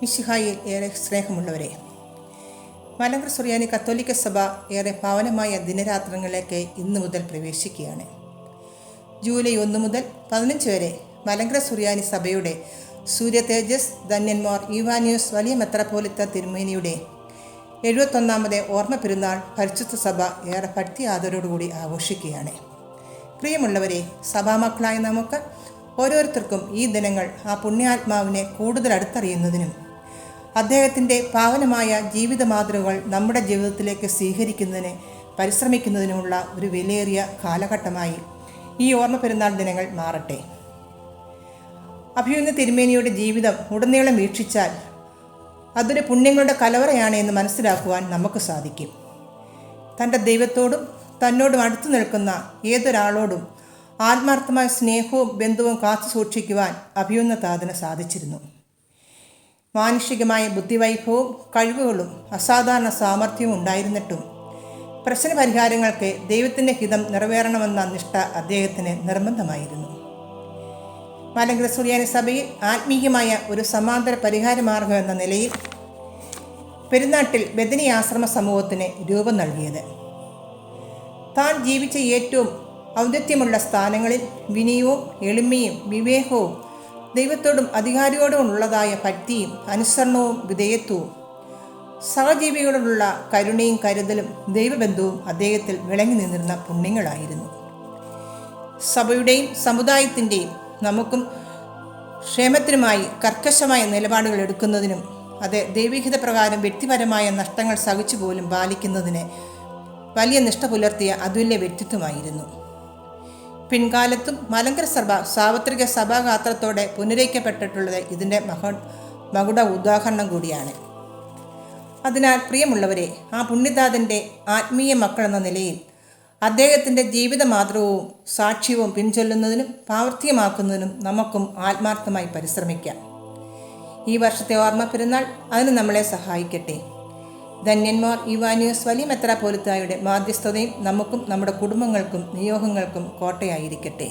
മിശിഹായിൽ ഏറെ സ്നേഹമുള്ളവരെ. മലങ്കർ സുറിയാനി കത്തോലിക്ക സഭ ഏറെ പാവനമായ ദിനരാത്രങ്ങളിലേക്ക് ഇന്നു മുതൽ പ്രവേശിക്കുകയാണ്. ജൂലൈ ഒന്ന് മുതൽ പതിനഞ്ച് വരെ മലങ്കര സുറിയാനി സഭയുടെ സൂര്യ തേജസ് ധന്യന്മാർ യുവാനിയോസ് വലിയ മെത്രപോലിത്ത തിരുമേനിയുടെ എഴുപത്തൊന്നാമത് ഓർമ്മ പെരുന്നാൾ പരിശുദ്ധ സഭ ഏറെ ഭക്തി ആദരോടുകൂടി ആഘോഷിക്കുകയാണ്. പ്രിയമുള്ളവരെ സഭാമക്കളായ നമുക്ക് ഓരോരുത്തർക്കും ഈ ദിനങ്ങൾ ആ പുണ്യാത്മാവിനെ കൂടുതൽ അടുത്തറിയുന്നതിനും അദ്ദേഹത്തിന്റെ പാവനമായ ജീവിത മാതൃകകൾ നമ്മുടെ ജീവിതത്തിലേക്ക് സ്വീകരിക്കുന്നതിന് പരിശ്രമിക്കുന്നതിനുമുള്ള ഒരു വിലയേറിയ കാലഘട്ടമായി ഈ ഓർമ്മ പെരുന്നാൾ ദിനങ്ങൾ മാറട്ടെ. അഭിയുന്ന തിരുമേനിയുടെ ജീവിതം ഉടനീളം വീക്ഷിച്ചാൽ അതൊരു പുണ്യങ്ങളുടെ കലവറയാണ് എന്ന് മനസ്സിലാക്കുവാൻ നമുക്ക് സാധിക്കും. തന്റെ ദൈവത്തോടും തന്നോടും അടുത്തു നിൽക്കുന്ന ഏതൊരാളോടും ആത്മാർത്ഥമായ സ്നേഹവും ബന്ധവും കാത്തു സൂക്ഷിക്കുവാൻ അഭിയുന്ന താതിന് സാധിച്ചിരുന്നു. മാനുഷികമായ ബുദ്ധിവൈഭവവും കഴിവുകളും അസാധാരണ സാമർഥ്യവും ഉണ്ടായിരുന്നിട്ടും പ്രശ്നപരിഹാരങ്ങൾക്ക് ദൈവത്തിന്റെ ഹിതം നിറവേറണമെന്ന നിഷ്ഠ അദ്ദേഹത്തിന് നിർബന്ധമായിരുന്നു. മലങ്കര സുറിയാനി സഭയിൽ ആത്മീയമായ ഒരു സമാന്തര പരിഹാര മാർഗം എന്ന നിലയിൽ പെരുന്നാട്ടിൽ ബദനി ആശ്രമ സമൂഹത്തിന് രൂപം നൽകിയത്. താൻ ജീവിച്ച ഏറ്റവും ഔന്നത്യമുള്ള സ്ഥാനങ്ങളിൽ വിനയവും എളിമയും വിവേകവും ദൈവത്തോടും അധികാരിയോടും ഉള്ളതായ ഭക്തിയും അനുസരണവും വിധേയത്വവും. സഹജീവികളോടുള്ള കരുണയും കരുതലും ദൈവബന്ധവും അദ്ദേഹത്തിൽ വിളങ്ങി നിന്നിരുന്ന പുണ്യങ്ങളായിരുന്നു. സഭയുടെയും സമുദായത്തിന്റെയും നമുക്കും ക്ഷേമത്തിനുമായി കർക്കശമായ നിലപാടുകൾ എടുക്കുന്നതിനും അത് ദൈവികത പ്രകാരം വ്യക്തിപരമായ നഷ്ടങ്ങൾ സഹിച്ചു പോലും പാലിക്കുന്നതിന് വലിയ നിഷ്ഠ പുലർത്തിയ അതുല്യ വ്യക്തിത്വമായിരുന്നു. പിൻകാലത്തും മലങ്കര സഭ സാർവത്രിക സഭാഗാത്രത്തോടെ പുനരയിക്കപ്പെട്ടിട്ടുള്ളത് ഇതിന്റെ മഹ മകുട ഉദാഹരണം കൂടിയാണ്. അതിനാൽ പ്രിയമുള്ളവരെ ആ പുണ്യതാതന്റെ ആത്മീയ മക്കൾ എന്ന നിലയിൽ അദ്ദേഹത്തിന്റെ ജീവിത മാതൃകവും സാക്ഷ്യവും പിൻചൊല്ലുന്നതിനും പ്രാവർത്തികമാക്കുന്നതിനും നമുക്കും ആത്മാർത്ഥമായി പരിശ്രമിക്കാം. ഈ വർഷത്തെ ഓർമ്മ പെരുന്നാൾ അതിന് നമ്മളെ സഹായിക്കട്ടെ. ധന്യന്മാർ ഇവാനിയോസ് വലിയ മെത്ര പോലത്തായുടെ മാധ്യസ്ഥതയും നമുക്കും നമ്മുടെ കുടുംബങ്ങൾക്കും നിയോഗങ്ങൾക്കും കോട്ടയായിരിക്കട്ടെ.